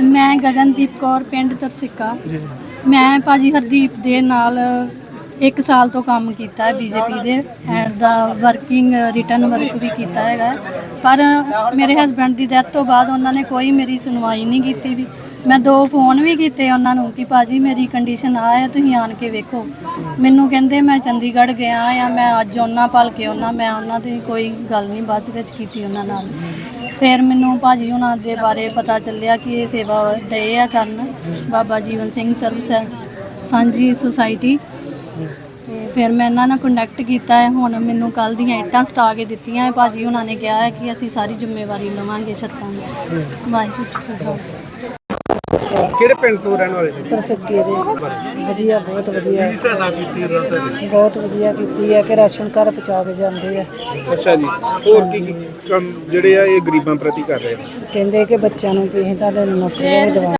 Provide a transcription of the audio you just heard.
ਮੈਂ ਗਗਨਦੀਪ ਕੌਰ ਪਿੰਡ ਤਰਸਿੱਕਾ। ਮੈਂ ਭਾਜੀ ਹਰਦੀਪ ਦੇ ਨਾਲ 1 ਸਾਲ ਤੋਂ ਕੰਮ ਕੀਤਾ ਹੈ ਬੀਜੇਪੀ ਦੇ ਐਂਡ ਦਾ ਵਰਕਿੰਗ ਰਿਟਰਨ ਵਰਕ ਵੀ ਕੀਤਾ ਹੈਗਾ। ਪਰ ਮੇਰੇ ਹਸਬੰਡ ਦੀ ਡੈਥ ਤੋਂ ਬਾਅਦ ਉਹਨਾਂ ਨੇ ਕੋਈ ਮੇਰੀ ਸੁਣਵਾਈ ਨਹੀਂ ਕੀਤੀ ਵੀ। ਮੈਂ ਦੋ ਫੋਨ ਵੀ ਕੀਤੇ ਉਹਨਾਂ ਨੂੰ ਕਿ ਭਾਜੀ ਮੇਰੀ ਕੰਡੀਸ਼ਨ ਆ ਹੈ, ਤੁਸੀਂ ਆਣ ਕੇ ਵੇਖੋ। ਮੈਨੂੰ ਕਹਿੰਦੇ ਮੈਂ ਚੰਡੀਗੜ੍ਹ ਗਿਆ ਆ, ਮੈਂ ਅੱਜ ਉਹਨਾਂ ਭਲ ਕੇ ਉਹਨਾਂ ਮੈਂ ਉਹਨਾਂ ਦੀ ਕੋਈ ਗੱਲ ਨਹੀਂ ਬਾਅਦ ਵਿੱਚ ਕੀਤੀ ਉਹਨਾਂ ਨਾਲ। ਫਿਰ ਮੈਨੂੰ ਭਾਜੀ ਉਹਨਾਂ ਦੇ ਬਾਰੇ ਪਤਾ ਚੱਲਿਆ ਕਿ ਇਹ ਸੇਵਾ ਡਏ ਆ ਕਰਨ। ਬਾਬਾ ਜੀਵਨ ਸਿੰਘ ਸਰਵਿਸ ਸਾਂਝੀ ਸੁਸਾਇਟੀ। ਤੇ ਫਿਰ ਮੈਂ ਇਹਨਾਂ ਨਾਲ ਕੰਟੈਕਟ ਕੀਤਾ ਹੈ, ਹੁਣ ਮੈਨੂੰ ਕੱਲ ਦੀਆਂ ਇੱਟਾਂ ਸਟਾ ਕੇ ਦਿੱਤੀਆਂ ਹੈ। ਭਾਜੀ ਉਹਨਾਂ ਨੇ ਕਿਹਾ ਹੈ ਕਿ ਅਸੀਂ ਸਾਰੀ ਜ਼ਿੰਮੇਵਾਰੀ ਲਵਾਂਗੇ ਛੱਤਾਂ ਦੀ। ਵਾਹਿਗੁਰੂ ਜੀ ਕਾ ਖਾਲਸਾ। ਕਿਹੜੇ ਪਿੰਡ ਤੋਂ ਰਹਿਣ ਵਾਲੇ ਜੀ ਤਰਸੱਕੇ ਦੇ। ਵਧੀਆ ਬਹੁਤ ਵਧੀਆ। ਬਹੁਤ ਵਧੀਆ ਕੀਤੀ ਹੈ ਕਿ ਰਾਸ਼ਨ ਘਰ ਪਹੁੰਚਾ ਕੇ ਜਾਂਦੇ ਆ। ਅੱਛਾ ਜੀ। ਹੋਰ ਕੀ ਕੀ ਕੰਮ ਜਿਹੜੇ ਆ ਇਹ ਗਰੀਬਾਂ ਪ੍ਰਤੀ ਕਰ ਰਹੇ ਨੇ? ਕਹਿੰਦੇ ਕਿ ਬੱਚਿਆਂ ਨੂੰ ਵੀ ਅਸੀਂ ਤੁਹਾਡੇ ਨੌਕਰੀਆਂ ਵੀ ਦੇਵਾਂਗੇ